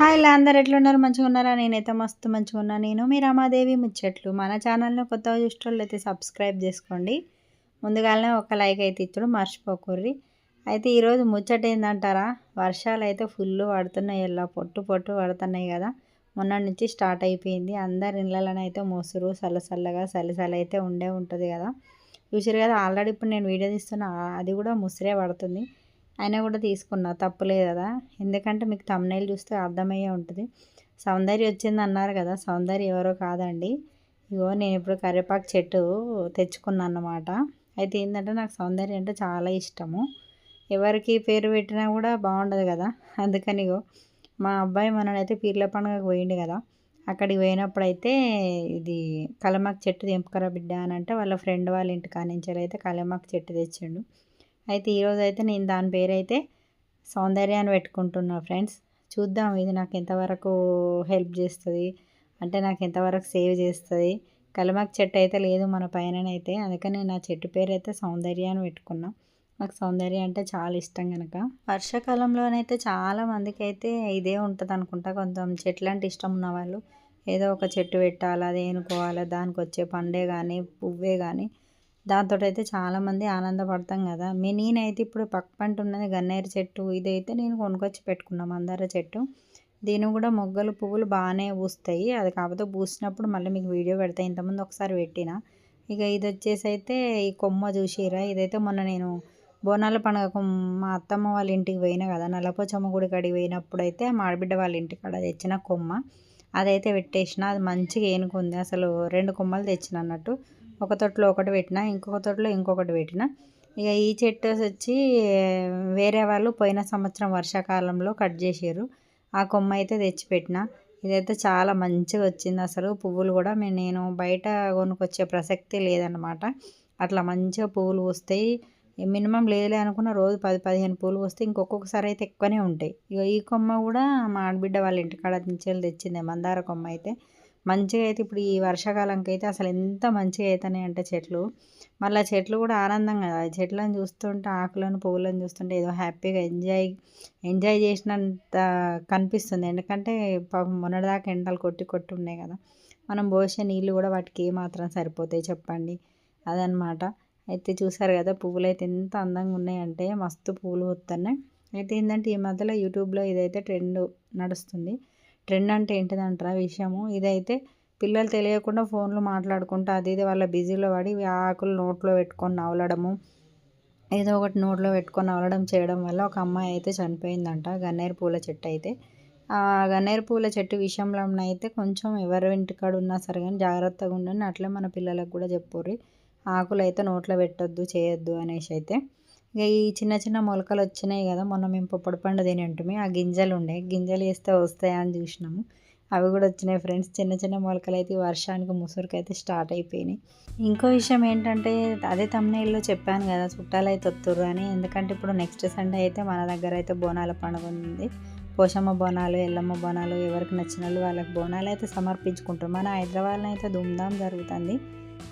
Hi ఇలా అందరు ఎట్లున్నారు మంచిగా ఉన్నారా? నేనైతే మస్తు మంచిగా ఉన్నా. నేను మీ రమాదేవి ముచ్చట్లు. మన ఛానల్లో కొత్తగా చూసేటోళ్ళు అయితే సబ్స్క్రైబ్ చేసుకోండి. ముందుగానే ఒక లైక్ అయితే ఇచ్చుడు మర్చిపోకూర్రి. అయితే ఈరోజు ముచ్చట ఏందంటారా? వర్షాలు అయితే ఫుల్ పడుతున్నాయి ఇలా పొట్టు పొట్టు పడుతున్నాయి కదా. మొన్న నుంచి స్టార్ట్ అయిపోయింది. అందరి ఇళ్ళలోనైతే మొసురు సలసల్లగా చలిచలి అయితే ఉండే ఉంటుంది కదా. చూసారు కదా ఆల్రెడీ ఇప్పుడు నేను వీడియో తీస్తున్నా అది కూడా ముసిరే పడుతుంది. అయినా కూడా తీసుకున్నా. తప్పులేదు కదా. ఎందుకంటే మీకు తమ్నైల్ చూస్తే అర్థమయ్యే ఉంటుంది. సౌందర్య వచ్చింది అన్నారు కదా. సౌందర్య ఎవరో కాదండి. ఇగో నేను ఇప్పుడు కరివేపాకు చెట్టు తెచ్చుకున్నాను అన్నమాట. అయితే ఏంటంటే నాకు సౌందర్య అంటే చాలా ఇష్టము. ఎవరికి పేరు పెట్టినా కూడా బాగుండదు కదా. అందుకని ఇగో మా అబ్బాయి మనడైతే పీర్ల పండుగకు పోయిండు కదా. అక్కడికి పోయినప్పుడు అయితే ఇది కలమాకు చెట్టు తెంపుకరా బిడ్డ అని అంటే వాళ్ళ ఫ్రెండ్ వాళ్ళ ఇంటి కానించి అయితే కలమాకు చెట్టు తెచ్చిండు. అయితే ఈరోజు అయితే నేను దాని పేరైతే సౌందర్యాన్ని పెట్టుకుంటున్నా ఫ్రెండ్స్. చూద్దాం ఇది నాకు ఎంతవరకు హెల్ప్ చేస్తుంది అంటే నాకు ఎంతవరకు సేవ్ చేస్తుంది. కలమాకు చెట్టు అయితే లేదు మన పైననైతే అందుకని నా చెట్టు పేరు అయితే సౌందర్య అని పెట్టుకున్నా. నాకు సౌందర్య అంటే చాలా ఇష్టం కనుక వర్షాకాలంలోనైతే చాలా మందికి అయితే ఇదే ఉంటుంది అనుకుంటా కొంచెం చెట్లు అంటే ఇష్టం ఉన్న వాళ్ళు. ఏదో ఒక చెట్టు పెట్టాలి అది ఏనుకోవాలి దానికి వచ్చే పండే కానీ పువ్వే కానీ దాంతో అయితే చాలామంది ఆనందపడతాం కదా. మీ నేనైతే ఇప్పుడు పక్క పంట ఉన్నది గన్నేరు చెట్టు ఇదైతే నేను కొనుకొచ్చి పెట్టుకున్నాం మందార చెట్టు. దీని కూడా మొగ్గలు పువ్వులు బాగానే పూస్తాయి. అది కాకపోతే పూసినప్పుడు మళ్ళీ మీకు వీడియో పెడతాయి ఇంతకుముందు ఒకసారి పెట్టిన. ఇక ఇది వచ్చేసి అయితే ఈ కొమ్మ చూసిరా? ఇదైతే మొన్న నేను బోనాల పండుగ మా అత్తమ్మ వాళ్ళ ఇంటికి పోయినా కదా. నల్లపోచమ్మ గుడి కాడికి పోయినప్పుడు అయితే మాడబిడ్డ వాళ్ళ ఇంటికి కాడ తెచ్చిన కొమ్మ. అదైతే పెట్టేసిన. అది మంచిగా ఏనుకుంది అసలు రెండు కొమ్మలు తెచ్చిన అన్నట్టు. ఒక తొట్లో ఒకటి పెట్టిన ఇంకొక తొట్లో ఇంకొకటి పెట్టిన. ఇక ఈ చెట్టు వచ్చి వేరే వాళ్ళు పోయిన సంవత్సరం వర్షాకాలంలో కట్ చేసారు ఆ కొమ్మ అయితే తెచ్చిపెట్టిన. ఇదైతే చాలా మంచిగా వచ్చింది అసలు. పువ్వులు కూడా నేను బయట కొనుక్కొచ్చే ప్రసక్తి లేదనమాట అట్లా మంచిగా పువ్వులు వస్తాయి. మినిమం లేదులే అనుకున్న రోజు పది పదిహేను పూలు వస్తే ఇంకొకసారి అయితే ఎక్కువనే ఉంటాయి. ఇక ఈ కొమ్మ కూడా మా ఆడబిడ్డ వాళ్ళ ఇంటికాడ నుంచి తెచ్చింది మందార కొమ్మ అయితే. మంచిగా అయితే ఇప్పుడు ఈ వర్షాకాలంకి అయితే అసలు ఎంత మంచిగా అవుతున్నాయి అంటే చెట్లు. మళ్ళీ చెట్లు కూడా ఆనందం కదా. చెట్లను చూస్తుంటే ఆకులను పువ్వులను చూస్తుంటే ఏదో హ్యాపీగా ఎంజాయ్ ఎంజాయ్ చేసినంత కనిపిస్తుంది. ఎందుకంటే పాపం మొన్నటిదాకా ఎండలు కొట్టి కొట్టి ఉన్నాయి కదా. మనం పోసే నీళ్ళు కూడా వాటికి ఏమాత్రం సరిపోతాయి చెప్పండి. అదనమాట అయితే చూసారు కదా పువ్వులు అయితే ఎంత అందంగా ఉన్నాయంటే మస్తు పువ్వులు వస్తున్నాయి అయితే ఏంటంటే ఈ మధ్యలో యూట్యూబ్లో ఇదైతే ట్రెండ్ నడుస్తుంది. ట్రెండ్ అంటే ఏంటిదంటారా విషయము? ఇదైతే పిల్లలు తెలియకుండా ఫోన్లు మాట్లాడుకుంటూ అది ఇది వాళ్ళ బిజీలో పడి ఆకులు నోట్లో పెట్టుకొని నవలడము ఏదో ఒకటి నోట్లో పెట్టుకొని నవలడం చేయడం వల్ల ఒక అమ్మాయి అయితే చనిపోయిందంట గన్నేరు పూల చెట్టు అయితే. ఆ గన్నేరు పూల చెట్టు విషయంలో అయితే కొంచెం ఎవరి ఇంటికాడ ఉన్నా సరే కానీ జాగ్రత్తగా ఉండండి అట్లే మన పిల్లలకు కూడా చెప్పుర్రి. ఆకులు అయితే నోట్లో పెట్టొద్దు చేయొద్దు అనేసి అయితే. ఇక ఈ చిన్న చిన్న మొలకలు వచ్చినాయి కదా మొన్న మేము పొప్పడి పండు తిని ఆ గింజలు ఉండే. గింజలు వేస్తే వస్తాయా అని చూసినాము. అవి కూడా వచ్చినాయి ఫ్రెండ్స్ చిన్న చిన్న మొలకలు అయితే వర్షానికి ముసురుకు అయితే స్టార్ట్ అయిపోయినాయి. ఇంకో విషయం ఏంటంటే అదే తమ్నేల్లో చెప్పాను కదా చుట్టాలు అయితే వస్తుర్రు అని. ఎందుకంటే ఇప్పుడు నెక్స్ట్ సండే అయితే మన దగ్గర అయితే బోనాల పండుగ ఉంది. పోషమ్మ బోనాలు ఎల్లమ్మ బోనాలు ఎవరికి నచ్చిన వాళ్ళు వాళ్ళకి బోనాలు అయితే సమర్పించుకుంటారు. మన హైదరాబాద్లో అయితే ధూమ్ధామ్ జరుగుతుంది.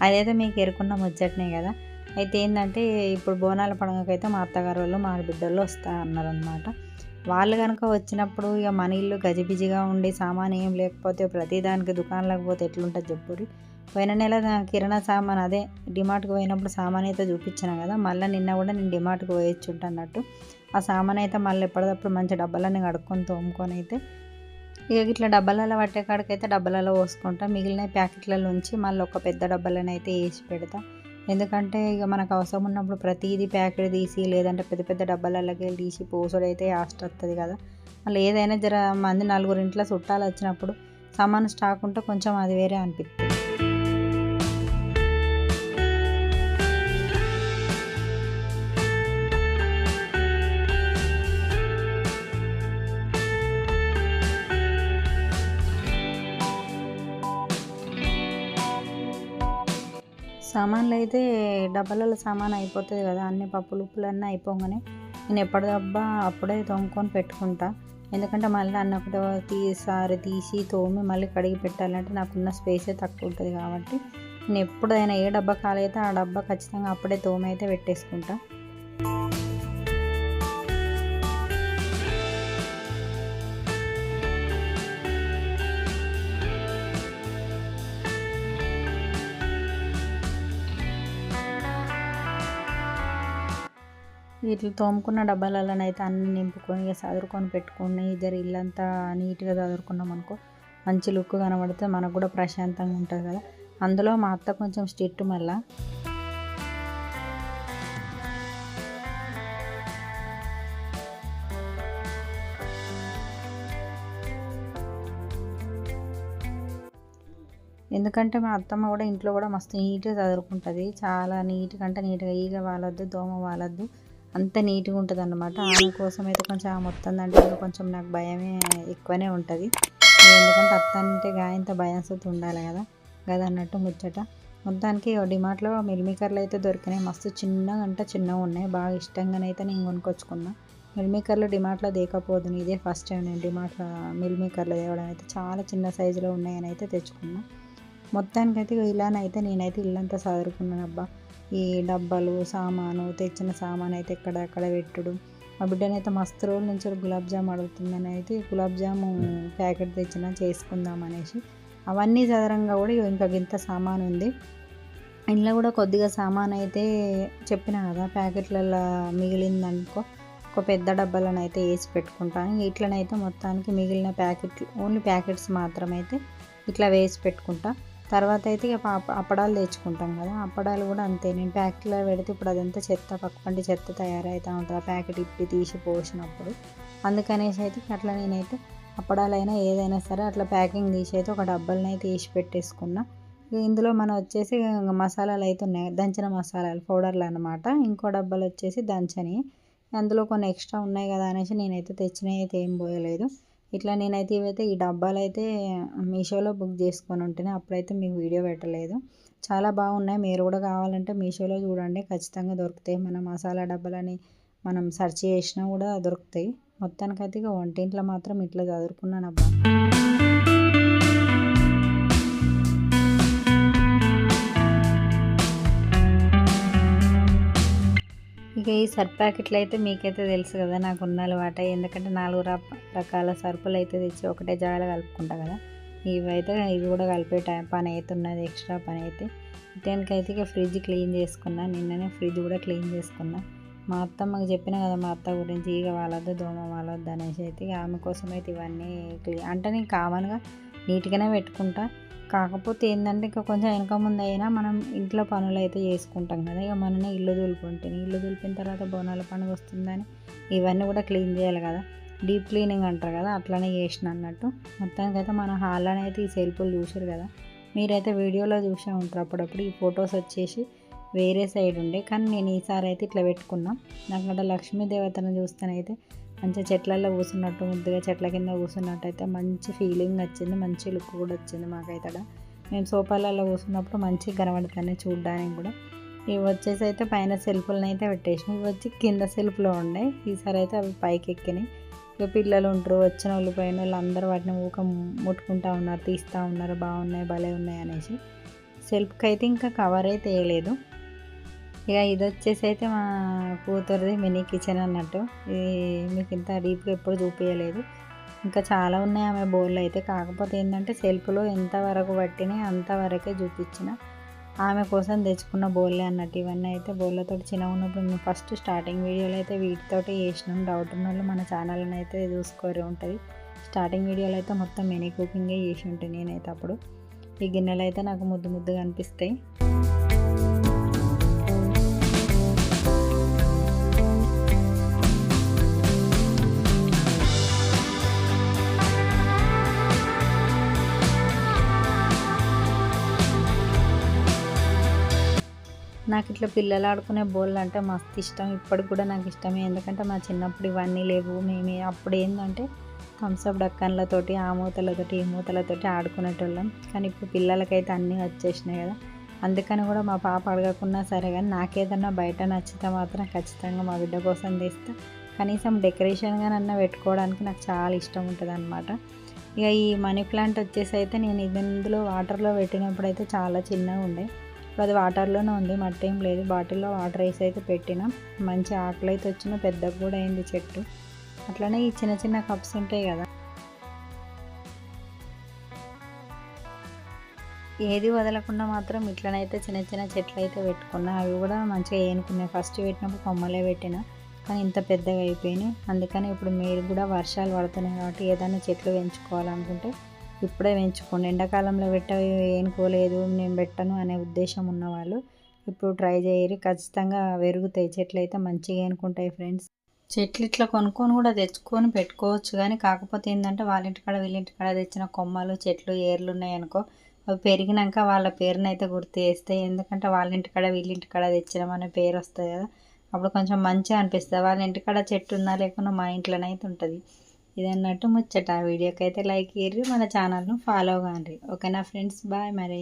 అదైతే మీకు ఎరుకున్న ముచ్చట్నే కదా. అయితే ఏంటంటే ఇప్పుడు బోనాల పండుగకి అయితే మా అత్తగారు వాళ్ళు మా బిడ్డలు వస్తా అన్నారనమాట వాళ్ళు కనుక వచ్చినప్పుడు ఇక మన ఇల్లు గజిబిజిగా ఉండి సామాన్ ఏం లేకపోతే ప్రతిదానికి దుకాణంలోకి పోతే ఎట్లుంటుంది చెప్పురి పోయిన నెల కిరాణా సామాన్ అదే డిమార్ట్కి పోయినప్పుడు సామాన్ అయితే చూపించాను కదా మళ్ళీ నిన్న కూడా నేను డిమార్ట్కి పోయొచ్చు అన్నట్టు. ఆ సామాన్ అయితే మళ్ళీ ఎప్పటికప్పుడు మంచి డబ్బాలన్నీ కడుక్కొని తోముకొని అయితే ఇక ఇట్లా డబ్బాలలో పట్టే కాడికైతే డబ్బాలలో పోసుకుంటా మిగిలిన ప్యాకెట్లలో ఉంచి మళ్ళీ ఒక పెద్ద డబ్బాలను అయితే వేసి పెడతా. ఎందుకంటే ఇక మనకు అవసరం ఉన్నప్పుడు ప్రతిదీ ప్యాకెట్ తీసి లేదంటే పెద్ద పెద్ద డబ్బాలకి తీసి పోసుడైతే ఆస్ట్ వస్తుంది కదా. మళ్ళీ ఏదైనా జర మంది నలుగురింట్లో చుట్టాలు వచ్చినప్పుడు సామాను స్టాక్ ఉంటే కొంచెం అది వేరే అనిపిస్తుంది సామాన్లు అయితే డబ్బాలలో సామాన్ అయిపోతుంది కదా అన్ని పప్పులు ఉప్పులన్నీ అయిపోగానే నేను ఎప్పటిదబ్బా అప్పుడే తోముకొని పెట్టుకుంటా. ఎందుకంటే మళ్ళీ అన్న ఒకటి తీసారి తీసి తోమి మళ్ళీ కడిగి పెట్టాలంటే నాకున్న స్పేసే తక్కువ ఉంటుంది కాబట్టి నేను ఎప్పుడైనా ఏ డబ్బా ఖాళీ అయితే ఆ డబ్బా ఖచ్చితంగా అప్పుడే తోమి అయితే పెట్టేసుకుంటా. ఇట్లా తోముకున్న డబ్బాలలోనైతే అన్ని నింపుకొని ఇక చదువుకొని పెట్టుకొని ఇద్దరు ఇల్లంతా నీట్గా చదువుకున్నాం అనుకో మంచి లుక్ కనబడితే మనకు కూడా ప్రశాంతంగా ఉంటుంది కదా. అందులో మా అత్త కొంచెం స్ట్రిక్ట్ మళ్ళా. ఎందుకంటే మా అత్తమ్మ కూడా ఇంట్లో కూడా మస్తు నీట్గా చదువుకుంటుంది చాలా నీట్గా అంటే నీట్గా ఈగ వాలొద్దు దోమ వాలద్దు. అంత నీట్గా ఉంటుంది అనమాట ఆమె కోసం అయితే కొంచెం ఆమె వస్తుందంటే ఇంకా కొంచెం నాకు భయమే ఎక్కువనే ఉంటుంది. ఎందుకంటే అత్తంటే గాయంత భయం ఉండాలి కదా కదా అన్నట్టు ముచ్చట. మొత్తానికి డిమార్ట్లో మిల్మేకర్లు అయితే దొరికినాయి. మస్తు చిన్నగా అంటే చిన్నగా ఉన్నాయి. బాగా ఇష్టంగానైతే నేను కొనుక్కొచ్చుకున్నా. మిల్మేకర్లు డిమార్ట్లో దేకపోదు ఇదే ఫస్ట్ టైం నేను డిమార్ట్లో మిల్మేకర్లు తేవడం అయితే చాలా చిన్న సైజులో ఉన్నాయని అయితే తెచ్చుకున్నా. మొత్తానికైతే ఇలానైతే నేనైతే ఇల్లంతా సదురుకున్నాను అబ్బా ఈ డబ్బాలు సామాను తెచ్చిన సామాను అయితే ఎక్కడెక్కడ పెట్టుడు. మా బిడ్డనైతే మస్తు రోజుల నుంచి గులాబ్ జామ్ అడుగుతుందని అయితే గులాబ్ జాము ప్యాకెట్ తెచ్చిన చేసుకుందాం అనేసి. అవన్నీ సదరంగా కూడా ఇంకా ఇంత సామాన్ ఉంది. ఇంట్లో కూడా కొద్దిగా సామాన్ అయితే చెప్పిన కదా ప్యాకెట్లలో మిగిలిందనుకో ఒక పెద్ద డబ్బాలను అయితే వేసి పెట్టుకుంటాను ఇట్లనైతే మొత్తానికి మిగిలిన ప్యాకెట్లు ఓన్లీ ప్యాకెట్స్ మాత్రమైతే ఇట్లా వేసి పెట్టుకుంటాను తర్వాత అయితే ఇక అప్పడాలు తెచ్చుకుంటాం కదా అప్పడాలు కూడా అంతే. నేను ప్యాకెట్లో పెడితే ఇప్పుడు అదంతా చెత్త పక్కపండి చెత్త తయారవుతూ ఉంటుంది. ఆ ప్యాకెట్ ఇప్పి తీసి పోసినప్పుడు. అందుకనేసి అయితే అట్లా నేనైతే అప్పడాలైనా ఏదైనా సరే అట్లా ప్యాకింగ్ తీసి అయితే ఒక డబ్బాలని అయితే తీసి పెట్టేసుకున్నా. ఇందులో మనం వచ్చేసి మసాలాలు అయితే ఉన్నాయి దంచిన మసాలాలు పౌడర్లు అనమాట ఇంకో డబ్బాలు వచ్చేసి దంచని. అందులో కొన్ని ఎక్స్ట్రా ఉన్నాయి కదా అనేసి నేనైతే తెచ్చినవి అయితే ఏం పోయలేదు. ఇట్లా నేనైతే ఇవైతే ఈ డబ్బాలు అయితే మీషోలో బుక్ చేసుకొని ఉంటేనే అప్పుడైతే మీకు వీడియో పెట్టలేదు. చాలా బాగున్నాయి. మీరు కూడా కావాలంటే మీషోలో చూడండి. ఖచ్చితంగా దొరుకుతాయి. మన మసాలా డబ్బాలని మనం సెర్చ్ చేసినా కూడా దొరుకుతాయి. మొత్తానికైతే ఇక వంటింట్లో మాత్రం ఇట్లా చదువుకున్నాను అబ్బా ఇక ఈ సర్ఫ్ ప్యాకెట్లు అయితే మీకైతే తెలుసు కదా నాకు ఉన్న అలవాట. ఎందుకంటే నాలుగు రకాల సరుకులు అయితే తెచ్చి ఒకటే జాగాలో కలుపుకుంటా కదా. ఇవైతే ఇవి కూడా కలిపే టైం పని అయితే ఉన్నది ఎక్స్ట్రా పని అయితే ఇటానికైతే ఇక ఫ్రిడ్జ్ క్లీన్ చేసుకున్నా నిన్ననే ఫ్రిడ్జ్ కూడా క్లీన్ చేసుకున్నా. మా అత్త మాకు చెప్పిన కదా మా అత్త గురించి ఇక వాళ్ళొద్దు దోమ వాళ్ళొద్దు అనేసి అయితే ఆమె కోసం అయితే ఇవన్నీ క్లీన్ అంటే నేను కామన్గా నీట్గానే పెట్టుకుంటా. కాకపోతే ఏంటంటే ఇంకా కొంచెం వెనక ముందు అయినా మనం ఇంట్లో పనులు అయితే చేసుకుంటాం కదా. ఇక మననే ఇల్లు దులుపుంటుంది ఇల్లు దులిపిన తర్వాత బోనాల పండుగ వస్తుందని ఇవన్నీ కూడా క్లీన్ చేయాలి కదా. డీప్ క్లీనింగ్ అంటారు కదా అట్లనే చేసిన అన్నట్టు. మొత్తానికైతే మన హాల్లోనే అయితే ఈ సెల్ఫులు చూసారు కదా. మీరైతే వీడియోలో చూసే ఉంటారు అప్పుడప్పుడు. ఈ ఫొటోస్ వచ్చేసి వేరే సైడ్ ఉండే. కానీ నేను ఈసారి అయితే ఇట్లా పెట్టుకున్నాం. నాకు లక్ష్మీ దేవతను చూస్తేనైతే మంచిగా చెట్లలో కూర్చున్నట్టు ముద్దుగా చెట్ల కింద కూర్చున్నట్టు అయితే మంచి ఫీలింగ్ వచ్చింది మంచి లుక్ కూడా వచ్చింది మాకైతే మేము సోఫాలలో కూర్చున్నప్పుడు మంచిగా కనబడుతుంది చూడడానికి కూడా. ఇవి వచ్చేసి అయితే పైన సెల్ఫ్లను అయితే పెట్టేసినాయి ఇవి వచ్చి కింద సెల్ఫ్లో ఉండే. ఈసారి అయితే అవి పైకి ఎక్కినాయి. ఇక పిల్లలు ఉంటారు వచ్చిన వాళ్ళు పోయిన వాళ్ళు అందరూ వాటిని ఊక ముట్టుకుంటా ఉన్నారు తీస్తూ ఉన్నారు బాగున్నాయి భలే ఉన్నాయి అనేసి. సెల్ఫ్కి అయితే ఇంకా కవర్ అయితే వేయలేదు ఇక ఇది వచ్చేసి అయితే మా కూతురిది మినీ కిచెన్ అన్నట్టు. ఇది మీకు ఇంత డీప్గా ఎప్పుడు చూపించలేదు ఇంకా చాలా ఉన్నాయి ఆమె బౌల్లో అయితే. కాకపోతే ఏంటంటే సెల్ఫ్లో ఎంతవరకు పట్టినాయి అంతవరకే చూపించిన. ఆమె కోసం తెచ్చుకున్న బౌల్లే అన్నట్టు. ఇవన్నీ అయితే బోర్లతో చిన్నగా ఉన్నప్పుడు మేము ఫస్ట్ స్టార్టింగ్ వీడియోలో అయితే వీటితోటి చేసినాం. డౌట్ ఉన్న వాళ్ళు మన ఛానల్ని అయితే చూసుకోరే ఉంటుంది. స్టార్టింగ్ వీడియోలో అయితే మొత్తం మినీ కుకింగే చేసి ఉంటాయి నేనైతే అప్పుడు. ఈ గిన్నెలు అయితే నాకు ముద్దు ముద్దుగా అనిపిస్తాయి. నాకు ఇట్లా పిల్లలు ఆడుకునే బోళ్ళు అంటే మస్తు ఇష్టం ఇప్పటికి కూడా నాకు ఇష్టమే ఎందుకంటే మా చిన్నప్పుడు ఇవన్నీ లేవు. మేము అప్పుడు ఏంటంటే థమ్స్అప్ డక్కన్లతోటి ఆ మూతలతోటి ఈ మూతలతోటి ఆడుకునేటోళ్ళం. కానీ ఇప్పుడు పిల్లలకైతే అన్నీ వచ్చేసినాయి కదా. అందుకని కూడా మా పాప అడగకున్నా సరే కానీ నాకేదన్నా బయట నచ్చితే మాత్రం ఖచ్చితంగా మా బిడ్డ కోసం తీస్తా. కనీసం డెకరేషన్గా నన్న పెట్టుకోవడానికి నాకు చాలా ఇష్టం ఉంటుంది అనమాట ఇక ఈ మనీ ప్లాంట్ వచ్చేసి అయితే నేను ఇందులో వాటర్లో పెట్టినప్పుడు అయితే చాలా చిన్నగా ఉండే. అది వాటర్లోనే ఉంది మట్టి ఏం లేదు. బాటిల్లో వాటర్ వేసి అయితే పెట్టిన. మంచి ఆకులు అయితే వచ్చిన పెద్దగా కూడా అయింది చెట్టు. అట్లనే ఈ చిన్న చిన్న కప్స్ ఉంటాయి కదా. ఏది వదలకుండా మాత్రం ఇట్లనైతే చిన్న చిన్న చెట్లు అయితే పెట్టుకున్నా. అవి కూడా మంచిగా ఏనుకున్నాయి ఫస్ట్ పెట్టినప్పుడు కొమ్మలే పెట్టిన. కానీ ఇంత పెద్దగా అయిపోయినాయి. అందుకని ఇప్పుడు మీరు కూడా వర్షాలు పడుతున్నాయి కాబట్టి ఏదైనా చెట్లు పెంచుకోవాలనుకుంటే ఇప్పుడే పెంచుకోండి ఎండాకాలంలో పెట్ట వేయనుకోలేదు నేను పెట్టను అనే ఉద్దేశం ఉన్నవాళ్ళు ఇప్పుడు ట్రై చేయరు. ఖచ్చితంగా పెరుగుతాయి. చెట్లు అయితే మంచిగా ఏనుకుంటాయి ఫ్రెండ్స్. చెట్లు ఇట్లా కొనుక్కొని కూడా తెచ్చుకొని పెట్టుకోవచ్చు కానీ కాకపోతే ఏంటంటే వాళ్ళ ఇంటికాడ వీళ్ళ ఇంటికాడ తెచ్చిన కొమ్మలు చెట్లు ఏర్లు ఉన్నాయనుకో అవి పెరిగినాక వాళ్ళ పేరునైతే గుర్తు చేస్తాయి. ఎందుకంటే వాళ్ళ ఇంటికాడ వీళ్ళ ఇంటికాడ తెచ్చినాం అనే పేరు వస్తుంది కదా. అప్పుడు కొంచెం మంచిగా అనిపిస్తుంది. వాళ్ళ ఇంటికాడ చెట్టు ఉన్నా లేకున్నా మా ఇంట్లోనైతే ఉంటుంది. ఇది అన్నట్టు ముచ్చట. వీడియోకి అయితే లైక్ ఇయ్యి మన ఛానల్ను ఫాలో కాండి ఓకేనా ఫ్రెండ్స్? బాయ్ మరి.